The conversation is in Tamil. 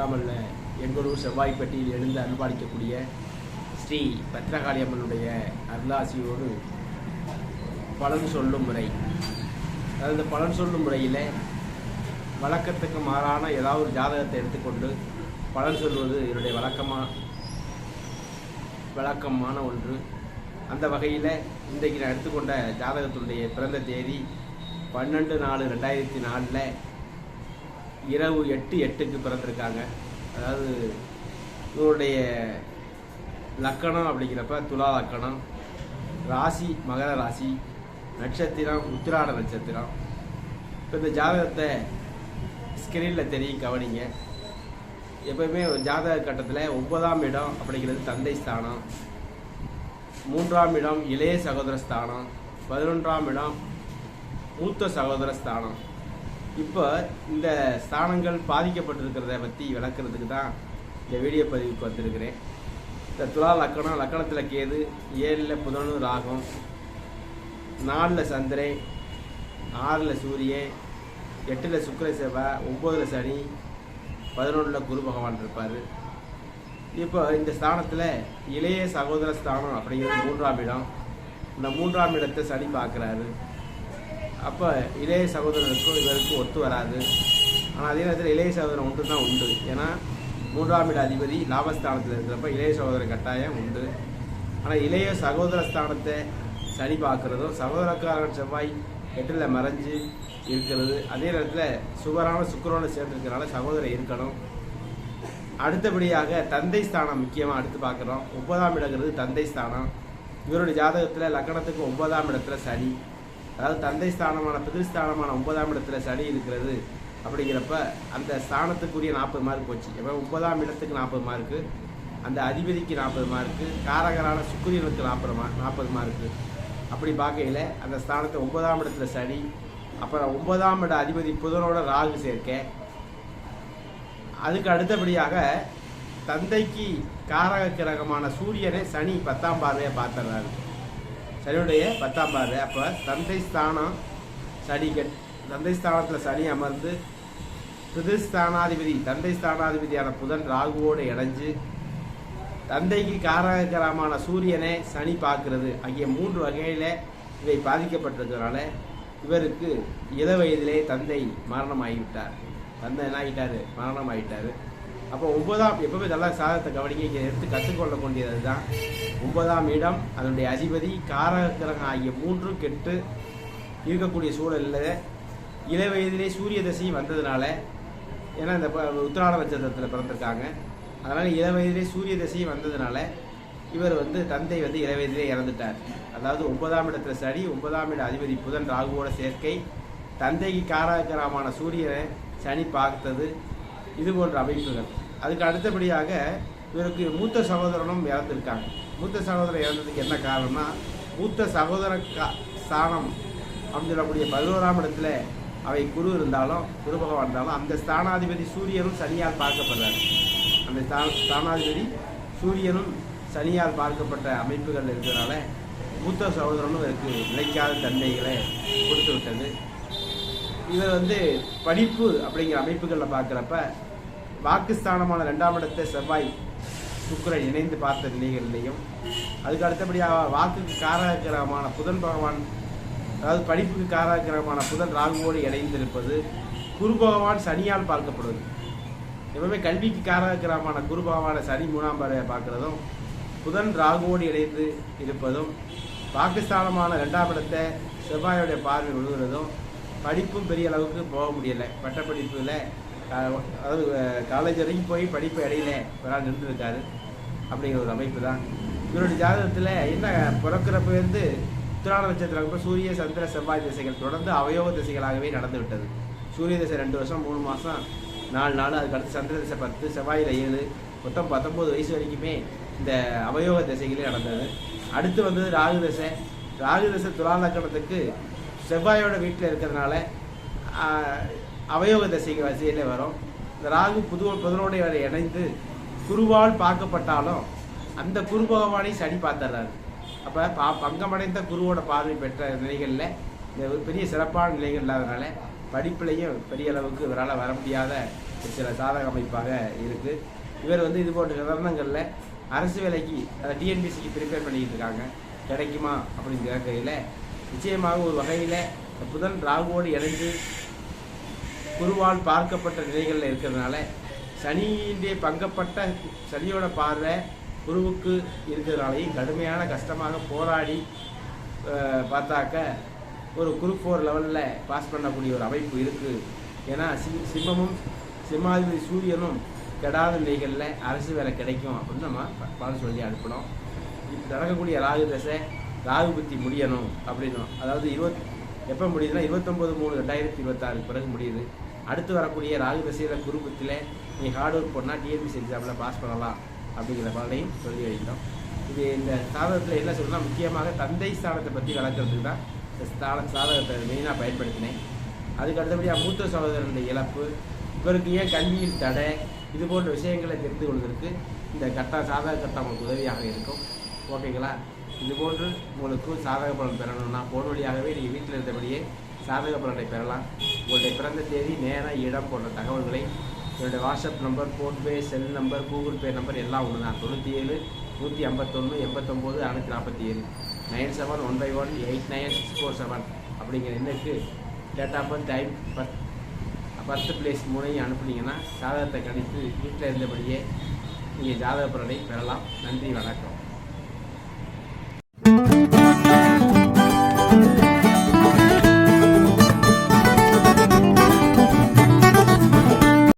இல்லாமல் எங்களூர் செவ்வாய்ப்பட்டியில் எழுந்து அன்பாளிக்கக்கூடிய ஸ்ரீ பத்ரகாளி அம்மனுடைய அருளாசியோடு பலன் சொல்லும் முறை. அதாவது பலன் சொல்லும் முறையில் வழக்கத்துக்கு மாறான ஏதாவது ஒரு ஜாதகத்தை எடுத்துக்கொண்டு பலன் சொல்வது என்னுடைய வழக்கமாக வழக்கமான ஒன்று. அந்த வகையில் இன்றைக்கு நான் எடுத்துக்கொண்ட ஜாதகத்தினுடைய பிறந்த தேதி பன்னெண்டு நாலு ரெண்டாயிரத்தி நாலில் இரவு எட்டு எட்டுக்கு பிறந்திருக்காங்க. அதாவது இவருடைய லக்கணம் அப்படிங்கிறப்ப துலா லக்கணம் ராசி மகர ராசி நட்சத்திரம் உத்திராட நட்சத்திரம். இப்போ இந்த ஜாதகத்தை ஸ்கிரீனில் தெரியும் கவனிங்க. எப்பயுமே ஒரு ஜாதக கட்டத்தில் ஒன்பதாம் இடம் அப்படிங்கிறது தந்தை ஸ்தானம். மூன்றாம் இடம் இளைய சகோதர ஸ்தானம். பதினொன்றாம் இடம் மூத்த சகோதர ஸ்தானம். இப்போ இந்த ஸ்தானங்கள் பாதிக்கப்பட்டிருக்கிறத பற்றி விளக்குறதுக்கு தான் இந்த வீடியோ பதிவுக்கு வந்திருக்கிறேன். இந்த துலா லக்கணம் லக்கணத்தில் கேது ஏழில் புதனு ராகம் நாலில் சந்திரன் ஆறில் சூரியன் எட்டில் சுக்கர செவ்வாய் ஒம்போதில் சனி பதினொன்றில் குரு பகவான் இருப்பார். இப்போ இந்த ஸ்தானத்தில் இளைய சகோதர ஸ்தானம் அப்படிங்கிறது மூன்றாம் இடம். இந்த மூன்றாம் இடத்தை சனி பார்க்குறாரு. அப்போ இளைய சகோதரனுக்கும் இவருக்கும் ஒத்து வராது. ஆனால் அதே நேரத்தில் இளைய சகோதரன் ஒன்று தான் உண்டு. ஏன்னா மூன்றாம் இட அதிபதி லாபஸ்தானத்தில் இருக்கிறப்ப இளைய சகோதரர் கட்டாயம் உண்டு. ஆனால் இளைய சகோதர ஸ்தானத்தை சனி பார்க்குறதும் சகோதரக்காரன் செவ்வாய் எட்டில் மறைஞ்சு இருக்கிறது. அதே நேரத்தில் சுகரான சுக்கரோட சேர்ந்துருக்கிறனால சகோதரர் இருக்கணும். அடுத்தபடியாக தந்தை ஸ்தானம் முக்கியமாக அடுத்து பார்க்குறோம். ஒன்பதாம் இடங்கிறது தந்தை ஸ்தானம். இவருடைய ஜாதகத்தில் லக்கணத்துக்கு ஒன்பதாம் இடத்துல சனி. அதாவது தந்தை ஸ்தானமான பிதிர்ஸ்தானமான ஒன்பதாம் இடத்துல சனி இருக்கிறது அப்படிங்கிறப்ப அந்த ஸ்தானத்துக்குரிய நாற்பது மார்க் போச்சு. எப்போ? ஒன்பதாம் இடத்துக்கு நாற்பது மார்க்கு அந்த அதிபதிக்கு நாற்பது மார்க்கு காரகரான சுக்கிரியனுக்கு நாற்பது மா நாற்பது மார்க்கு அப்படி பார்க்கையில் அந்த ஸ்தானத்தை ஒன்பதாம் இடத்துல சனி அப்புறம் ஒன்பதாம் இட அதிபதி புதனோட ராகு சேர்க்க. அதுக்கு அடுத்தபடியாக தந்தைக்கு காரக கிரகமான சூரியனை சனி பத்தாம் பார்வையை பார்த்துறாரு. சனியுடைய பத்தாம் பாரு அப்போ தந்தை ஸ்தானம் சனி கெட் தந்தை ஸ்தானத்தில் சனி அமர்ந்து பிதிஸ்தானாதிபதி தந்தை ஸ்தானாதிபதியான புதன் ராகுவோடு இணைஞ்சு தந்தைக்கு காரகரமான சூரியனை சனி பார்க்கிறது. ஆகிய மூன்று வகையில் இவை பாதிக்கப்பட்டிருக்கிறதுனால இவருக்கு இள வயதிலே தந்தை மரணம் ஆகிவிட்டார் தந்தை என்ன ஆகிட்டார் மரணம் அப்போ ஒன்பதாம் எப்பவுமே நல்லா சாதத்தை கவனிக்க எடுத்து கற்றுக்கொள்ள வேண்டியது தான் ஒன்பதாம் இடம் அதனுடைய அதிபதி காரகிரகம் ஆகிய மூன்றும் கெட்டு இருக்கக்கூடிய சூழலில் இள வயதிலே சூரிய தசையும் வந்ததுனால ஏன்னா இந்த உத்திராட நட்சத்திரத்தில் பிறந்திருக்காங்க. அதனால் இள வயதிலே சூரிய தசையும் வந்ததுனால இவர் வந்து தந்தை வந்து இள வயதிலே இறந்துட்டார். அதாவது ஒன்பதாம் இடத்துல சனி ஒன்பதாம் இட அதிபதி புதன் ராகுவோட சேர்க்கை. தந்தைக்கு காராகரமான சூரியனை சனி பார்த்தது. இது போன்ற அமைப்புகள். அதுக்கு அடுத்தபடியாக இவருக்கு மூத்த சகோதரனும் இறந்துருக்காங்க. மூத்த சகோதரன் இறந்ததுக்கு என்ன காரணம்னா மூத்த சகோதர கா- ஸ்தானம் அப்படின்னு சொல்லக்கூடிய பதினோராம் இடத்துல அவை குரு இருந்தாலும் குரு பகவான் இருந்தாலும் அந்த ஸ்தானாதிபதி சூரியனும் சனியால் பார்க்கப்படுறார். அந்த ஸ்தான ஸ்தானாதிபதி சூரியனும் சனியால் பார்க்கப்பட்ட அமைப்புகள் இருக்கிறதுனால மூத்த சகோதரனும் இவருக்கு நிலைக்காத தன்மைகளை கொடுத்து விட்டது. இவர் வந்து படிப்பு அப்படிங்கிற அமைப்புகளில் பார்க்குறப்ப பாகிஸ்தானமான ரெண்டாம் இடத்தை செவ்வாய் சுக்கரன் இணைந்து பார்த்த நிலைகளிலையும் அதுக்கு அடுத்தபடியாக வாக்குக்கு காரகிரகமான புதன் பகவான் அதாவது படிப்புக்கு காரகிரகமான புதன் ராகுவோடு இணைந்திருப்பது குரு பகவான் சனியால் பார்க்கப்படுவது. எப்பவுமே கல்விக்கு காரகிரகமான குரு பகவான சனி மூணாம் பறவை பார்க்குறதும் புதன் ராகுவோடு இணைந்து இருப்பதும் பாகிஸ்தானமான ரெண்டாம் இடத்தை செவ்வாயோடைய பார்வை விழுகிறதும் படிப்பும் பெரிய அளவுக்கு போக முடியலை. பட்டப்படிப்பில் அதாவது காலேஜ் வரைக்கும் போய் படிப்பு இடையில ஒரு நாள் நின்றுருக்காரு. அப்படிங்கிற ஒரு அமைப்பு தான். இவருடைய ஜாதகத்தில் என்ன பிறக்கிறப்பேருந்து உத்திராட நட்சத்திரம் அப்புறம் சூரிய சந்திர செவ்வாய் திசைகள் தொடர்ந்து அவயோக திசைகளாகவே நடந்து விட்டது. சூரிய திசை ரெண்டு வருஷம் மூணு மாதம் நாலு நாள் அதுக்கடுத்து சந்திர திசை பத்து செவ்வாயில் ஏழு மொத்தம் பத்தொம்போது வயசு வரைக்குமே இந்த அவயோக திசைகளே நடந்தது. அடுத்து வந்தது ராகு தசை. ராகு தசை துலா லக்கணத்துக்கு செவ்வாயோட வீட்டில் இருக்கிறதுனால அவயோக திசைக்கு வரிசையிலே வரும். இந்த ராகு புது புதனோட இணைந்து குருவால் பார்க்கப்பட்டாலும் அந்த குரு பகவானை சனி பார்த்துறாரு அப்போ பா பங்கமடைந்த குருவோட பார்வை பெற்ற நிலைகளில் இந்த ஒரு பெரிய சிறப்பான நிலைகள் இல்லாதனால படிப்புலையும் பெரிய அளவுக்கு இவரால் வர முடியாத சில சாதக அமைப்பாக இருக்குது இவர் வந்து இது போன்ற தருணங்களில் அரசு வேலைக்கு அதை டிஎன்பிசிக்கு ப்ரிப்பேர் பண்ணிக்கிட்டு இருக்காங்க. கிடைக்குமா? அப்படின்னு கேட்கையில் நிச்சயமாக ஒரு வகையில் புதன் ராகுவோடு இணைந்து குருவால் பார்க்கப்பட்ட நிலைகளில் இருக்கிறதுனால சனியின்றே பங்கப்பட்ட சனியோட பார்வை குருவுக்கு இருக்கிறதுனாலையும் கடுமையான கஷ்டமாக போராடி பார்த்தாக்க ஒரு குரூப் ஃபோர் லெவலில் பாஸ் பண்ணக்கூடிய ஒரு அமைப்பு இருக்குது ஏன்னா சி சிம்மமும் சிம்மாதிபதி சூரியனும் கெடாத நிலைகளில் அரசு வேலை கிடைக்கும் அப்படின்னு நம்ம ப- பலன் சொல்லி அனுப்பினோம். இப்போ நடக்கக்கூடிய ராகு தசை ராகு புத்தி முடியணும் அப்படின்னும் அதாவது இருபத் எப்போ முடியுதுன்னா இருபத்தொம்போது மூணு ரெண்டாயிரத்தி இருபத்தாறு பிறகு முடியுது. அடுத்து வரக்கூடிய ராகு தசையில் குரு நீங்கள் நீ ஹார்ட் ஒர்க் பண்ணால் டிஎன்பிசி எக்ஸாமில் பாஸ் பண்ணலாம் அப்படிங்கிற பலனையும் சொல்லி வைத்தோம் இது இந்த சாதகத்தில் என்ன சொல்லணும்னா முக்கியமாக தந்தை ஸ்தானத்தை பற்றி வளர்க்குறதுக்கு தான் இந்த ஸ்தான சாதகத்தை மெயினாக பயன்படுத்தினேன். அதுக்கு அடுத்தபடியாக மூத்த சகோதரனுடைய இழப்பு இவருக்கு ஏன் கல்வியில் தடை இது போன்ற விஷயங்களை தெரிந்து கொள்வதற்கு இந்த கட்டா சாதக கட்டம் உங்களுக்கு உதவியாக இருக்கும். ஓகேங்களா? இது போன்று உங்களுக்கு சாதக பலன் பெறணும்னா போன் வழியாகவே நீங்கள் வீட்டில் இருந்தபடியே சாதக பலனை பெறலாம். உங்களுடைய பிறந்த தேதி நேரம் இடம் போன்ற தகவல்களை என்னுடைய WhatsApp number PhonePe cell number Google Pay number எல்லாம் ஒன்று தான் தொண்ணூற்றி ஏழு நூற்றி ஐம்பத்தொன்று எண்பத்தொம்போது அறுநூற்றி நாற்பத்தி ஏழு nine seven one by one eight nine six four seven அப்படிங்கிற எண்ணுக்கு date of birth time birth birth place மூணையும் அனுப்புனீங்கன்னா ஜாதகத்தை கணித்து வீட்டில் இருந்தபடியே நீங்கள் ஜாதக பலனை பெறலாம். நன்றி வணக்கம்.